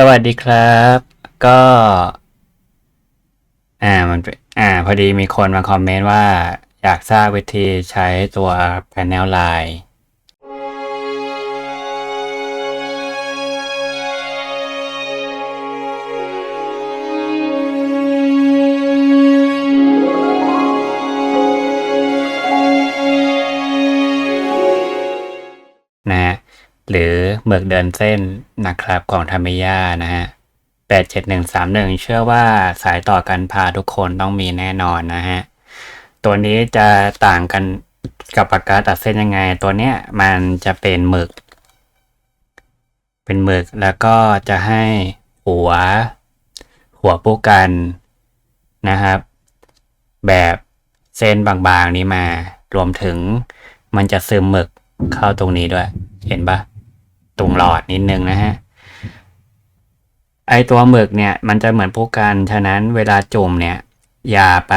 สวัสดีครับ ก็ อ่ามันอ่า พอดีมีคนมาคอมเมนต์ว่า อยากทราบวิธีใช้ตัว Panel Line หรือหมึกเดินเส้นนะครับของธรรมิยานะฮะแปดเจ็ดหนึ่งสามหนึ่งเชื่อว่าสายต่อกันพาทุกคนต้องมีแน่นอนนะฮะ ตัวนี้จะต่างกันกับปากกาตัดเส้นยังไง ตัวเนี้ยมันจะเป็นหมึก เป็นหมึกแล้วก็จะให้หัว หัวผู้กันนะครับ แบบเส้นบางๆนี้มารวมถึงมันจะซึมหมึกเข้าตรงนี้ด้วย เห็นปะ ตรงหลอดนิดนึงนะฮะไอตัวหมึกเนี่ยมันจะเหมือนผู้กัน ฉะนั้นเวลาจุ่มเนี่ย อย่าไป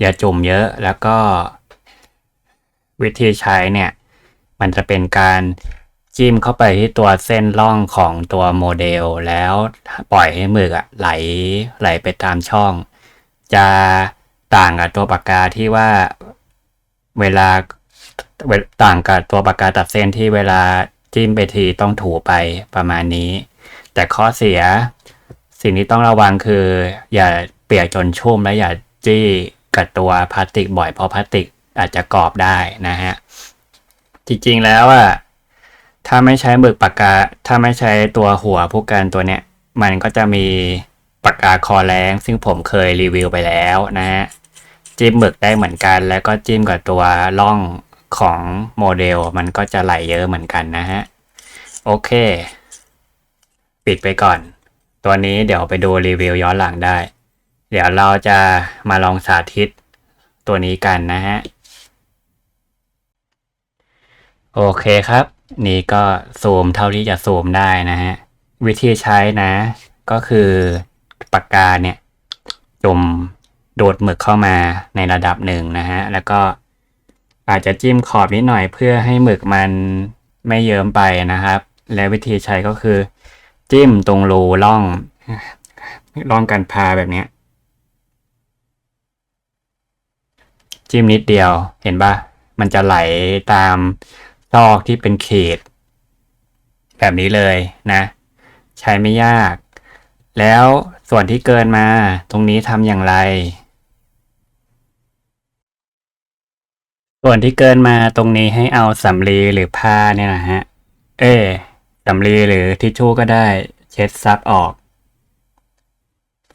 อย่าจุ่มเยอะแล้วก็ วิธีใช้เนี่ย มันจะเป็นการจิ้มเข้าไปที่ตัวเส้นร่องของตัวโมเดลแล้วปล่อยให้หมึกอะไหลไหลไปตามช่อง จะต่างกับตัวปากกาที่ว่าเวลาต่างกับตัวปากกาตัดเส้นที่เวลา จิ้มไปทีต้องถูไปประมาณนี้ แต่ข้อเสีย สิ่งที่ต้องระวังคือ อย่าเปียกจนชุ่มและอย่าจี้กับตัวพลาสติกบ่อยเพราะพลาสติกอาจจะกรอบได้นะฮะ จริงๆแล้วอะถ้าไม่ใช้หมึกปากกา ถ้าไม่ใช้ตัวหัวผู้กันตัวเนี้ย มันก็จะมีปากกาคอแรงซึ่งผมเคยรีวิวไปแล้วนะฮะจิ้มหมึกได้เหมือนกัน แล้วก็จิ้มกับตัวร่อง ของโมเดลมันก็จะไหลเยอะเหมือนกันนะฮะ โอเค ปิดไปก่อน ตัวนี้เดี๋ยวไปดูรีวิวย้อนหลังได้ เดี๋ยวเราจะมาลองสาธิตตัวนี้กันนะฮะ โอเคครับ นี่ก็ซูมเท่าที่จะซูมได้นะฮะ วิธีใช้นะ ก็คือปากกาเนี่ยจุ่มโดดหมึกเข้ามาในระดับหนึ่งนะฮะ แล้วก็ อาจจะจิ้มขอบนิดหน่อยเพื่อให้หมึกมันไม่เยิ้มไปนะครับ และวิธีใช้ก็คือ จิ้มตรงรูร่องร่องกันพาแบบนี้จิ้มนิดเดียวเห็นปะมันจะไหลตามซอกที่เป็นเขต แบบนี้เลยนะ ใช้ไม่ยาก แล้วส่วนที่เกินมาตรงนี้ทำอย่างไร ส่วนที่เกินมาตรงนี้ให้เอาสำลีหรือผ้าเนี่ยนะฮะ เอ้สำลีหรือทิชชู่ก็ได้เช็ดซับออก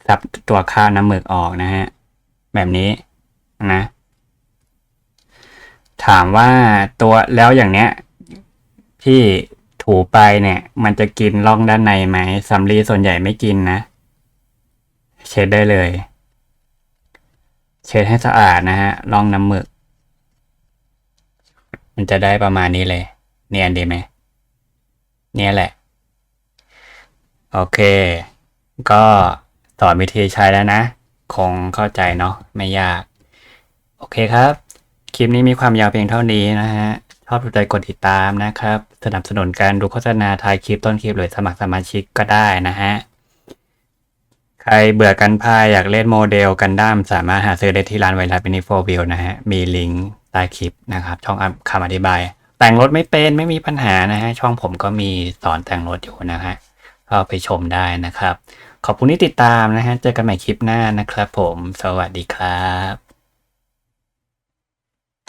ซับตัวข้าวน้ำหมึกออกนะฮะ แบบนี้นะ ถามว่าตัวแล้วอย่างเนี้ย ที่ถูไปเนี่ย มันจะกินร่องด้านในไหมสำลีส่วนใหญ่ไม่กินนะ เช็ดได้เลย เช็ดให้สะอาดนะฮะร่องน้ำหมึก มันจะได้ประมาณนี้เลย เนียนดีไหมเนี่ยแหละ โอเค ก็สอนวิธีใช้แล้วนะ คงเข้าใจเนาะไม่ยาก โอเคครับ คลิปนี้มีความยาวเพียงเท่านี้นะฮะชอบถูกใจกดติดตามนะครับ สนับสนุนการดูโฆษณาทายคลิปต้นคลิปหรือสมัครสมาชิกก็ได้นะฮะ ใครเบื่อกันพายอยากเล่นโมเดลกันด้ามสามารถหาซื้อได้ที่ร้านไวรัสเป็นนิโฟวิวนะฮะ มีลิงก์ใต้คลิปนะครับ ช่องคำอธิบาย แต่งรถไม่เป็นไม่มีปัญหานะฮะช่องผมก็มีสอนแต่งรถอยู่นะฮะก็ไปชมได้นะครับ ขอบคุณที่ติดตามนะฮะเจอกันใหม่คลิปหน้านะครับผม สวัสดีครับ